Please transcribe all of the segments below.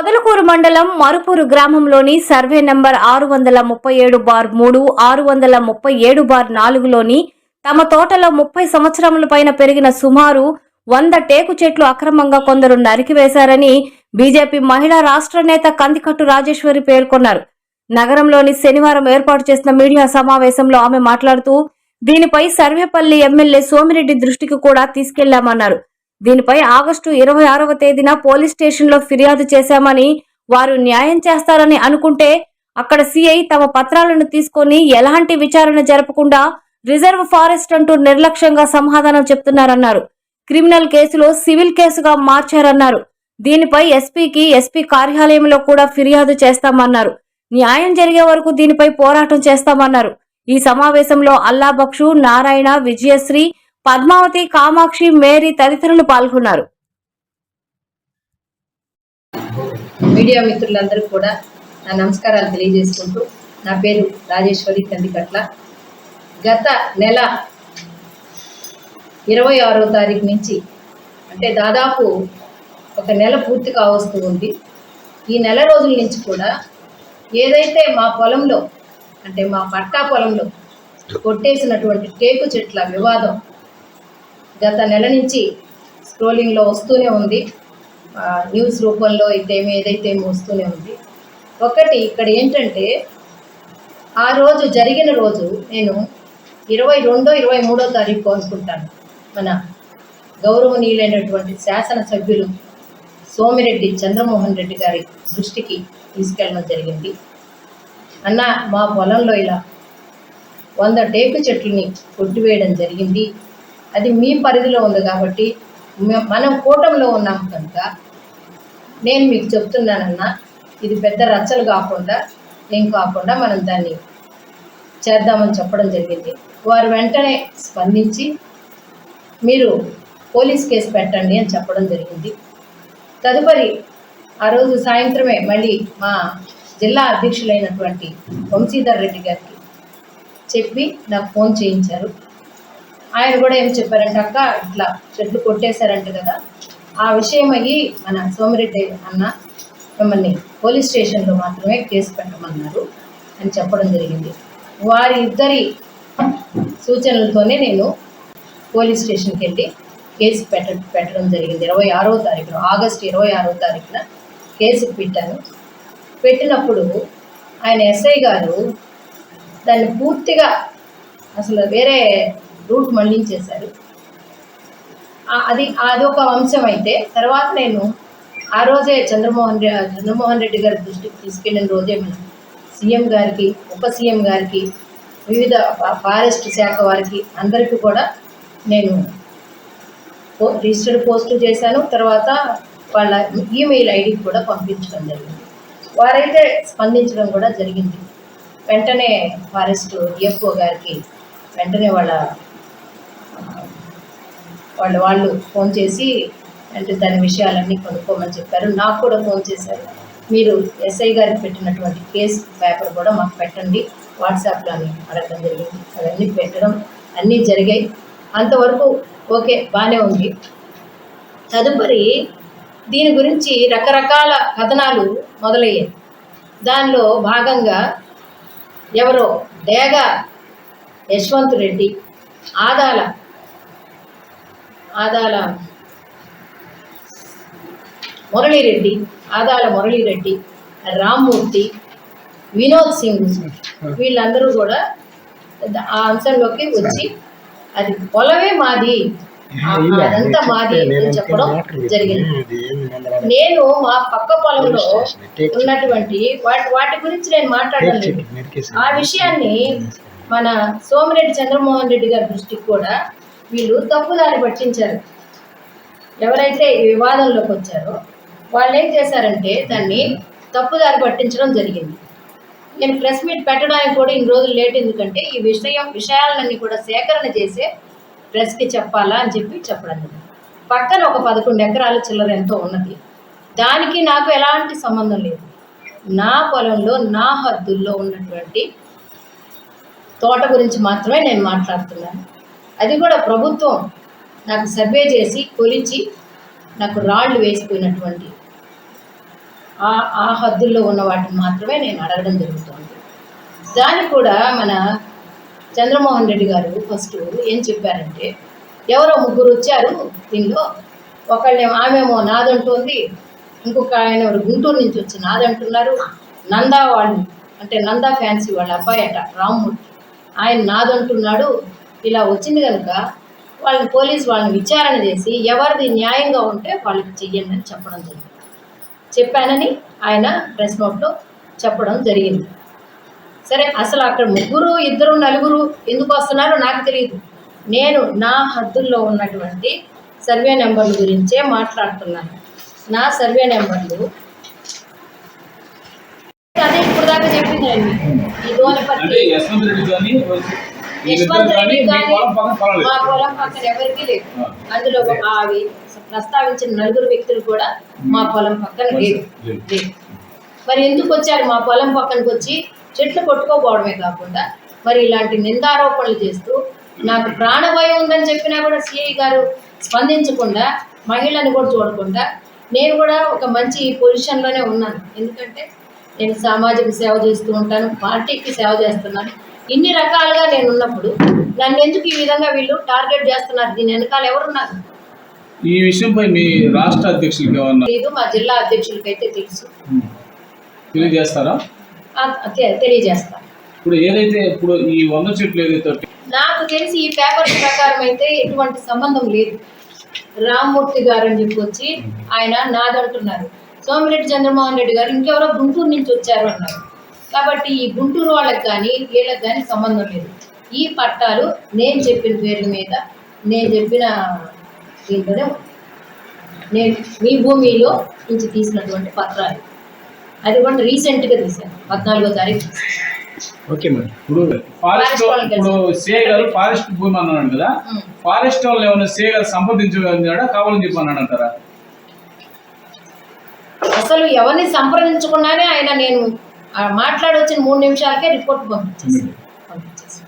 పొదలకూరు మండలం మరుపూరు గ్రామంలోని survey number ఆరు వందల ముప్పై ఏడు బార్ మూడు ఆరు వందల ముప్పై ఏడు బార్ నాలుగులోని తమ తోటలో ముప్పై సంవత్సరముల పైన పెరిగిన సుమారు వంద టేకు చెట్లు అక్రమంగా కొందరు నరికివేశారని బీజేపీ మహిళా రాష్ట్ర నేత కందికట్టు రాజేశ్వరి పేర్కొన్నారు. నగరంలోని శనివారం ఏర్పాటు చేసిన మీడియా సమావేశంలో ఆమె మాట్లాడుతూ దీనిపై సర్వేపల్లి ఎమ్మెల్యే సోమిరెడ్డి దృష్టికి కూడా తీసుకెళ్ళామన్నారు. దీనిపై ఆగస్టు ఇరవై ఆరవ తేదీన పోలీస్ స్టేషన్లో ఫిర్యాదు చేశామని వారు న్యాయం చేస్తారని అనుకుంటే అక్కడ సిఐ తమ పత్రాలను తీసుకొని ఎలాంటి విచారణ జరపకుండా రిజర్వ్ ఫారెస్ట్ అంటూ నిర్లక్ష్యంగా సమాధానం చెప్తున్నారన్నారు. క్రిమినల్ కేసులో సివిల్ కేసుగా మార్చారన్నారు. దీనిపై ఎస్పీకి ఎస్పీ కార్యాలయంలో కూడా ఫిర్యాదు చేస్తామన్నారు. న్యాయం జరిగే వరకు దీనిపై పోరాటం చేస్తామన్నారు. ఈ సమావేశంలో అల్లాబక్షు నారాయణ విజయశ్రీ పద్మావతి కామాక్షి మేరీ తదితరులు పాల్గొన్నారు. మీడియా మిత్రులందరూ కూడా నా నమస్కారాలు తెలియజేసుకుంటూ నా పేరు రాజేశ్వరి కందికట్ల. గత నెల ఇరవై ఆరో తారీఖు నుంచి అంటే దాదాపు ఒక నెల పూర్తి కావస్తూ ఉంది. ఈ నెల రోజుల నుంచి కూడా ఏదైతే మా పొలంలో అంటే మా పట్టా పొలంలో కొట్టేసినటువంటి టేకు చెట్ల వివాదం గత నెల నుంచి స్క్రోలింగ్లో వస్తూనే ఉంది. న్యూస్ రూపంలో అయితే ఏదైతే వస్తూనే ఉంది. ఒకటి ఇక్కడ ఏంటంటే ఆ రోజు జరిగిన రోజు నేను ఇరవై రెండో ఇరవై మూడో తారీఖు అనుకుంటాను. మన గౌరవనీయులైనటువంటి శాసనసభ్యులు సోమిరెడ్డి చంద్రమోహన్ రెడ్డి గారి దృష్టికి తీసుకెళ్ళడం జరిగింది. అన్న మా పొలంలో ఇలా వంద టేకు చెట్లని కొట్టివేయడం జరిగింది. అది మీ పరిధిలో ఉంది కాబట్టి మనం కూటమిలో ఉన్నాం కనుక నేను మీకు చెప్తున్నానన్నా ఇది పెద్ద రచ్చలు కాకుండా ఏం కాకుండా మనం దాన్ని చేద్దామని చెప్పడం జరిగింది. వారు వెంటనే స్పందించి మీరు పోలీస్ కేసు పెట్టండి అని చెప్పడం జరిగింది. తదుపరి ఆ రోజు సాయంత్రమే మళ్ళీ మా జిల్లా అధ్యక్షులైనటువంటి వంశీధర్ రెడ్డి గారికి చెప్పి నాకు ఫోన్ చేయించారు. ఆయన కూడా ఏం చెప్పారంటే అక్క ఇట్లా చెట్లు కొట్టేశారంట కదా ఆ విషయం అయ్యి మన సోమిరెడ్డి అన్న మిమ్మల్ని పోలీస్ స్టేషన్లో మాత్రమే కేసు పెట్టమన్నారు అని చెప్పడం జరిగింది. వారి ఇద్దరి సూచనలతోనే నేను పోలీస్ స్టేషన్కి వెళ్ళి కేసు పెట్ట పెట్టడం జరిగింది. ఇరవై ఆరో తారీఖున ఆగస్ట్ ఇరవై ఆరో తారీఖున కేసు పెట్టాను. పెట్టినప్పుడు ఆయన ఎస్ఐ గారు దాన్ని పూర్తిగా అసలు వేరే రూట్ మళ్ళించేశారు అది అదొక అంశం అయితే తర్వాత నేను ఆ రోజే చంద్రమోహన్ చంద్రమోహన్ రెడ్డి గారి దృష్టికి తీసుకెళ్ళిన రోజే మనం సీఎం గారికి ఉప సీఎం గారికి వివిధ ఫారెస్ట్ శాఖ వారికి అందరికీ కూడా నేను రిజిస్టర్డ్ పోస్టు చేశాను. తర్వాత వాళ్ళ ఈమెయిల్ ఐడికి కూడా పంపించడం జరిగింది. వారైతే స్పందించడం కూడా జరిగింది. వెంటనే ఫారెస్ట్ డిఎఫ్ఓ గారికి వెంటనే వాళ్ళ వాళ్ళ వాళ్ళు ఫోన్ చేసి అంటే దాని విషయాలన్నీ కొనుక్కోమని చెప్పారు. నాకు కూడా ఫోన్ చేశారు. మీరు ఎస్ఐ గారికి పెట్టినటువంటి కేస్ పేపర్ కూడా మాకు పెట్టండి. వాట్సాప్లో అని అడగడం జరిగింది. అవన్నీ పెట్టడం అన్నీ జరిగాయి. అంతవరకు ఓకే బాగానే ఉంది. తదుపరి దీని గురించి రకరకాల కథనాలు మొదలయ్యాయి. దానిలో భాగంగా ఎవరో డేగ యశ్వంత్ రెడ్డి ఆదాల ఆదాల మురళీరెడ్డి ఆదాల మురళీరెడ్డి రామ్మూర్తి వినోద్ సింగ్ వీళ్ళందరూ కూడా ఆ అంశంలోకి వచ్చి అది పొలమే మాది. అదంతా మాది అని చెప్పడం జరిగింది. నేను మా పక్క పొలంలో ఉన్నటువంటి వాటి వాటి గురించి నేను మాట్లాడడం లేదు. ఆ విషయాన్ని మన సోమిరెడ్డి చంద్రమోహన్ రెడ్డి గారి దృష్టికి కూడా వీళ్ళు తప్పుదారి పట్టించారు. ఎవరైతే ఈ వివాదంలోకి వచ్చారో వాళ్ళు ఏం చేశారంటే దాన్ని తప్పుదారి పట్టించడం జరిగింది. నేను ప్రెస్ మీట్ పెట్టడానికి కూడా ఇన్ని రోజులు లేట్ ఎందుకంటే ఈ విషయం విషయాలన్నీ కూడా సేకరణ చేసే ప్రెస్కి చెప్పాలా అని చెప్పి చెప్పడం పక్కన ఒక పదకొండు ఎకరాల చిల్లర ఎంతో ఉన్నది. దానికి నాకు ఎలాంటి సంబంధం లేదు. నా పొలంలో నా హద్దుల్లో ఉన్నటువంటి తోట గురించి మాత్రమే నేను మాట్లాడుతున్నాను. అది కూడా ప్రభుత్వం నాకు సర్వే చేసి కొలిచి నాకు రాళ్ళు వేసిపోయినటువంటి ఆ ఆ హద్దుల్లో ఉన్న వాటిని మాత్రమే నేను అడగడం జరుగుతుంది. దానికి కూడా మన చంద్రమోహన్ రెడ్డి గారు ఫస్ట్ ఏం చెప్పారంటే ఎవరో ముగ్గురు వచ్చారు దీనిలో ఒకళ్ళేమో ఆమెమో నాదంటుంది ఇంకొక ఆయన గుంటూరు నుంచి వచ్చి నాదంటున్నారు నందా వాళ్ళు అంటే నందా ఫ్యాన్సీ వాళ్ళ అబ్బాయి అట రామ్మూర్తి. ఆయన నాదంటున్నాడు ఇలా వచ్చింది కనుక వాళ్ళని పోలీసు వాళ్ళని విచారణ చేసి ఎవరిది న్యాయంగా ఉంటే వాళ్ళకి చెయ్యండి అని చెప్పడం జరిగింది. చెప్పానని ఆయన ప్రెస్ నోట్లో చెప్పడం జరిగింది. సరే అసలు అక్కడ ముగ్గురు ఇద్దరు నలుగురు ఎందుకు వస్తున్నారో నాకు తెలియదు నేను నా హద్దుల్లో ఉన్నటువంటి సర్వే నెంబర్ల గురించే మాట్లాడుతున్నాను. నా సర్వే నెంబర్లు అదే ఇప్పుడు దాకా చెప్పిందండి. ఈ దోనపర్తి యశ్వంత్ రెడ్డి కానీ యశ్వంత్ రెడ్డి మీ పొలం పక్కన ఎవరికీ లేదు. అందులో అవి ప్రస్తావించిన నలుగురు వ్యక్తులు కూడా మా పొలం పక్కన. లేదు. మరి ఎందుకు వచ్చారు మా పొలం పక్కనకి వచ్చి? చెట్లు కొట్టుకోపోవడమే కాకుండా మరి ఇలాంటి నిందారోపణలు చేస్తూ నాకు ప్రాణభయం ఉందని చెప్పినా కూడా సిఐ గారు స్పందించకుండా మహిళని కూడా చూడకుండా నేను కూడా ఒక మంచి పొజిషన్లోనే ఉన్నాను. ఎందుకంటే నేను సామాజిక సేవ చేస్తూ ఉంటాను పార్టీకి సేవ చేస్తున్నాను. ఇన్ని రకాలుగా నేను ఉన్నప్పుడు నన్ను ఎందుకు ఈ విధంగా వీళ్ళు టార్గెట్ చేస్తున్నారు? దీని వెనకాల ఎవరున్నారు? ఈ విషయంపై మీ రాష్ట్ర అధ్యక్షులకి లేదు మా జిల్లా అధ్యక్షులకైతే తెలుసు. తెలియజేస్తారా? ఆ- తె- తెలియజేస్తాను ఇప్పుడు ఏదైతే ఇప్పుడు ఈ వంద చెట్లు ఏదైతే నాకు తెలిసి ఈ పేపర్ ప్రకారం అయితే ఎటువంటి సంబంధం లేదు. రామ్మూర్తి గారు అని చెప్పి వచ్చి ఆయన నాదంటున్నారు. సోమిరెడ్డి చంద్రమోహన్ రెడ్డి గారు ఇంకెవరో గుంటూరు నుంచి వచ్చారు అన్నారు. కాబట్టి ఈ గుంటూరు వాళ్ళకి కానీ వీళ్ళకి కానీ సంబంధం లేదు ఈ పట్టాలు నేను చెప్పిన పేర్ల మీద నేను చెప్పిన దీంట్లోనే. నేను మీ భూమిలో నుంచి తీసినటువంటి పత్రాలు అది కూడా రీసెంట్గా తీశాను పద్నాలుగో తారీఖు. ఓకే మేడం ఇప్పుడు ఫారెస్ట్ ఇప్పుడు సే గారు ఫారెస్ట్ భూమి అన్నాడు కదా. ఫారెస్ట్ వాళ్ళు ఏమైనా సే గారు సంప్రదించాడా కావాలని చెప్పి అన్నాడు అంటారా అసలు ఎవరిని సంప్రదించకుండానే ఆయన నేను మాట్లాడి వచ్చిన మూడు నిమిషాలకే రిపోర్ట్ పంపించేసాను పంపించేసాను.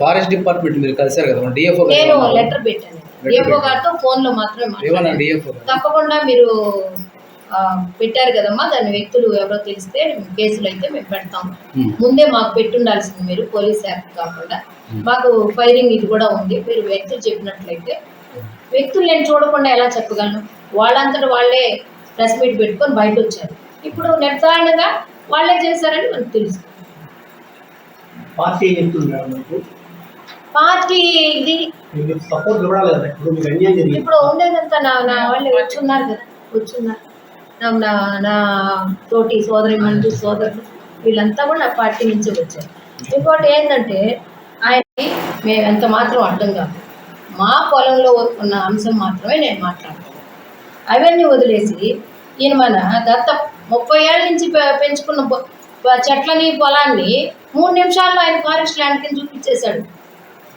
ఫారెస్ట్ డిపార్ట్మెంట్ మీరు కలిసారు కదా డిఎఫ్ఓ నేను లెటర్ పెట్టాను. డిఎఫ్ఓ. గారితో మాత్రమే ఏమన్నా మాట్లాడాను డిఎఫ్ఓ తప్పకుండా మీరు పెట్టారు కదమ్మా దాని వ్యక్తులు ఎవరో తెలిస్తే కేసులు అయితే మేము పెడతాం. Hmm. ముందే మాకు పెట్టుండాల్సింది మీరు పోలీస్ యాక్ట్ కాకుండా. మాకు ఫైరింగ్ ఇది కూడా ఉంది. మీరు వ్యక్తులు చెప్పినట్లయితే వ్యక్తులు నేను చూడకుండా ఎలా చెప్పగలను? వాళ్ళంతటా వాళ్ళే ప్రెస్ మీట్ పెట్టుకొని బయట వచ్చారు ఇప్పుడు నిర్ధారణగా వాళ్ళే చేశారని మనకు తెలుసు. పార్టీ పార్టీ ఇది. ఇప్పుడు ఉండేదంతా నా నా వాళ్ళు వచ్చున్నారు కదా వచ్చున్నారు నా నా నా తోటి సోదరి మంది సోదరులు వీళ్ళంతా కూడా నా పార్టీ నుంచి వచ్చారు. ఇంకోటి ఏంటంటే ఆయనకి మేము ఎంత మాత్రం అర్థం కాదు. మా పొలంలో ఉన్న అంశం మాత్రమే నేను మాట్లాడతాను అవన్నీ వదిలేసి ఈయన మన గత ముప్పై ఏళ్ళ నుంచి పె- పెంచుకున్న చెట్లని పొలాన్ని మూడు నిమిషాల్లో ఆయన ఫారెస్ట్ ల్యాండ్ కింద చూపించేశాడు.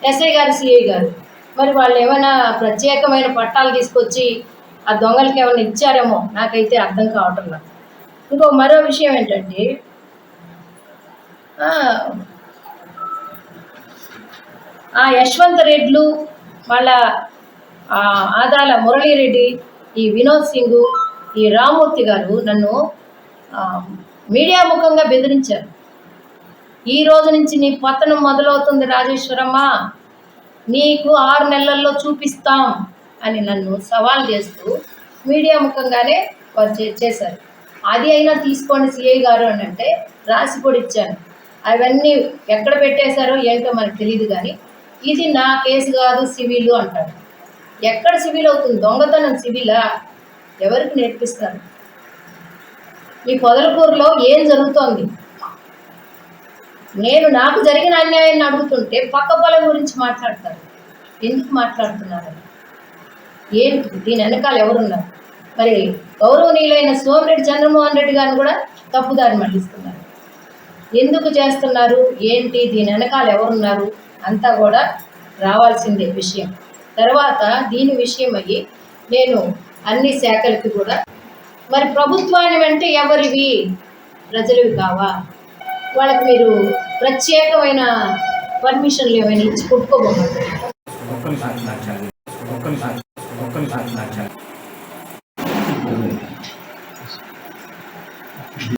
ఎస్ఐ గారు సిఐ గారు. మరి వాళ్ళు ఏమైనా ప్రత్యేకమైన పట్టాలు తీసుకొచ్చి ఆ దొంగలకి ఏమైనా ఇచ్చారేమో నాకైతే అర్థం కావటం లేదు. ఇంకో మరో విషయం ఏంటంటే ఆ, యశ్వంత్ రెడ్లు వాళ్ళ ఆదాల మురళీరెడ్డి ఈ వినోద్ సింగ్ ఈ రామూర్తి గారు నన్ను మీడియా ముఖంగా బెదిరించారు. ఈ రోజు నుంచి నీ పతనం మొదలవుతుంది రాజేశ్వరమ్మ. నీకు ఆరు నెలల్లో చూపిస్తాం అని నన్ను సవాల్ చేస్తూ మీడియా ముఖంగానే వారు చే- చేశారు. అది అయినా తీసుకోండి సిఐ గారు అని అంటే రాసి కూడా ఇచ్చాను. అవన్నీ ఎక్కడ పెట్టేశారో ఏంటో మనకు తెలియదు కానీ ఇది నా కేసు కాదు సివిల్ అంటాడు. ఎక్కడ సివిల్ అవుతుంది? దొంగతనం సివిలా? ఎవరికి నేర్పిస్తారు? మీ పొదలకూరులో ఏం జరుగుతోంది? నేను నాకు జరిగిన అన్యాయాన్ని అడుగుతుంటే పక్క పొలం గురించి మాట్లాడతారు. ఎందుకు మాట్లాడుతున్నారు? ఏంటి? దీని వెనకాల ఎవరున్నారు? మరి గౌరవనీయులైన సోమిరెడ్డి చంద్రమోహన్ రెడ్డి గారిని కూడా తప్పుదారి మళ్ళిస్తున్నారు ఎందుకు చేస్తున్నారు? ఏంటి? దీని వెనకాల ఎవరున్నారు? అంతా కూడా రావాల్సిందే విషయం. తర్వాత దీని విషయం నేను అన్ని శాఖలకి కూడా మరి ప్రభుత్వాన్ని వెంటే ఎవరివి? ప్రజలవి కావా? వాళ్ళకి మీరు ప్రత్యేకమైన పర్మిషన్లు ఏమైనా ఇచ్చి కొట్టుకోబోతున్నారు